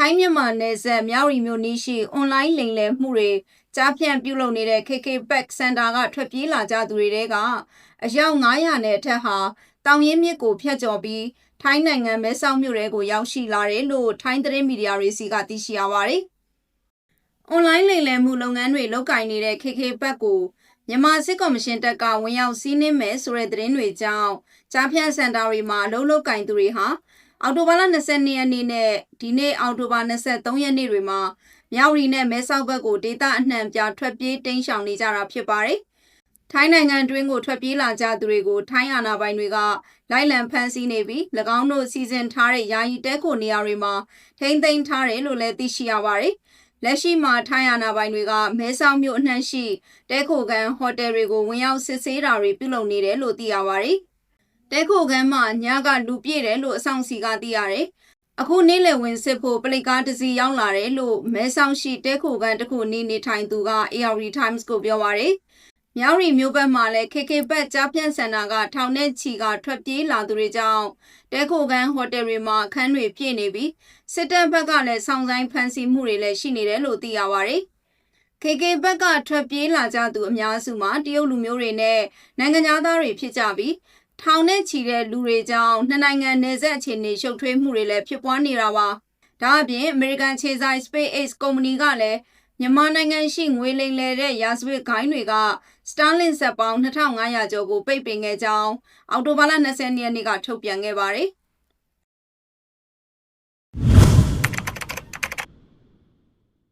ထိုင်းမြန်မာနယ်စပ်မြောက်ရီမြို့နီးရှိအွန်လိုင်းလိမ်လည်မှုတွေကြားဖြန့်ပြုလုပ်နေတဲ့ KK Back Center ကထွက်ပြေးလာကြသူတွေတဲကအယောက်900နဲ့အထက်ဟာတောင်ရင်မြစ်ကိုဖျက်ကျော်ပြီးထိုင်းနိုင်ငံမဲဆောက်မြို့ထဲကိုရောက်ရှိလာတယ်လို့ထိုင်းသတင်းမီဒီယာတွေစီကသိရှိရပါတယ်။အွန်လိုင်းလိမ်လည်မှုလုပ်ငန်းတွေလုပ်ကင်နေတဲ့ KK ဘက်ကိုမြန်မာစစ်ကော်မရှင်တပ်ကဝင်ရောက်စီးနင်းမယ်ဆိုတဲ့သတင်းတွေကြောင့်ကြားဖြန့်စင်တာတွေမှာအလုပ်လုပ်ကင်သူတွေဟာ အော်တိုဘာလ22ရက်နေ့နဲ့ဒီနေ့အော်တိုဘာ23ရက်နေ့တွေမှာမြောက်ရီနဲ့မဲဆောက်ဘက်ကိုဒေသအနှံ့ပြထွက်ပြေးတိမ်းရှောင်နေကြတာဖြစ်ပါတယ်။ထိုင်းနိုင်ငံတွင်းကိုထွက်ပြေးလာကြသူတွေကိုထိုင်းအာဏာပိုင်တွေကလိုက်လံဖမ်းဆီးနေပြီး၎င်းတို့စီစဉ်ထားတဲ့ယာယီတဲခိုနေရာတွေမှာထိမ့်သိမ်းထားတယ်လို့လည်းသိရှိရပါတယ်။လက်ရှိမှာထိုင်းအာဏာပိုင်တွေကမဲဆောက်မြို့အနှံ့ရှိတဲခိုကန်ဟိုတယ်တွေကိုဝင်ရောက်စစ်ဆေးတာတွေပြုလုပ်နေတယ်လို့သိရပါတယ်။ တဲခိုကန်မှာညကလူပြည့်တယ်လို့အဆောင်စီကသိရတယ်။အခုနေ့လည်ဝင်စစ်ဖို့ပလိကားတစ်စီးရောက်လာတယ်လို့မဲဆောက်ရှိတဲခိုကန်တစ်ခုနေနေထိုင်သူက AR Times ကိုပြောပါတယ်။မြောက်ရီမျိုးဘက်မှာလည်း KK ဘက်ကြားပြန့်စင်တာကထောင်နဲ့ချီကထွက်ပြေးလာသူတွေကြောင့်တဲခိုကန်ဟိုတယ်တွေမှာအခန်းတွေပြည့်နေပြီးစစ်တပ်ဘက်ကလည်းစောင့်ဆိုင်ဖမ်းဆီးမှုတွေလည်းရှိနေတယ်လို့သိရပါတယ်။ KK ဘက်ကထွက်ပြေးလာကြသူအများစုမှာတရုတ်လူမျိုးတွေနဲ့နိုင်ငံသားတွေဖြစ်ကြပြီး ထောင်နဲ့ချီတဲ့လူတွေကြောင့်နှစ်နိုင်ငံနယ်စပ်အခြေအနေရှုပ်ထွေးမှုတွေလည်းဖြစ်ပွားနေတာပါ။ဒါအပြင်အမေရိကန်ခြေဆိုင် SpaceX ကုမ္ပဏီကလည်းမြန်မာနိုင်ငံရှိငွေလိမ်လည်တဲ့ရာဇဝတ်ဂိုင်းတွေက Starlink စက်ပေါင်း2500ကျော်ကိုပိတ်ပင်ခဲ့ကြောင်းအောက်တိုဘာလ20ရက်နေ့ကထုတ်ပြန်ခဲ့ပါတယ်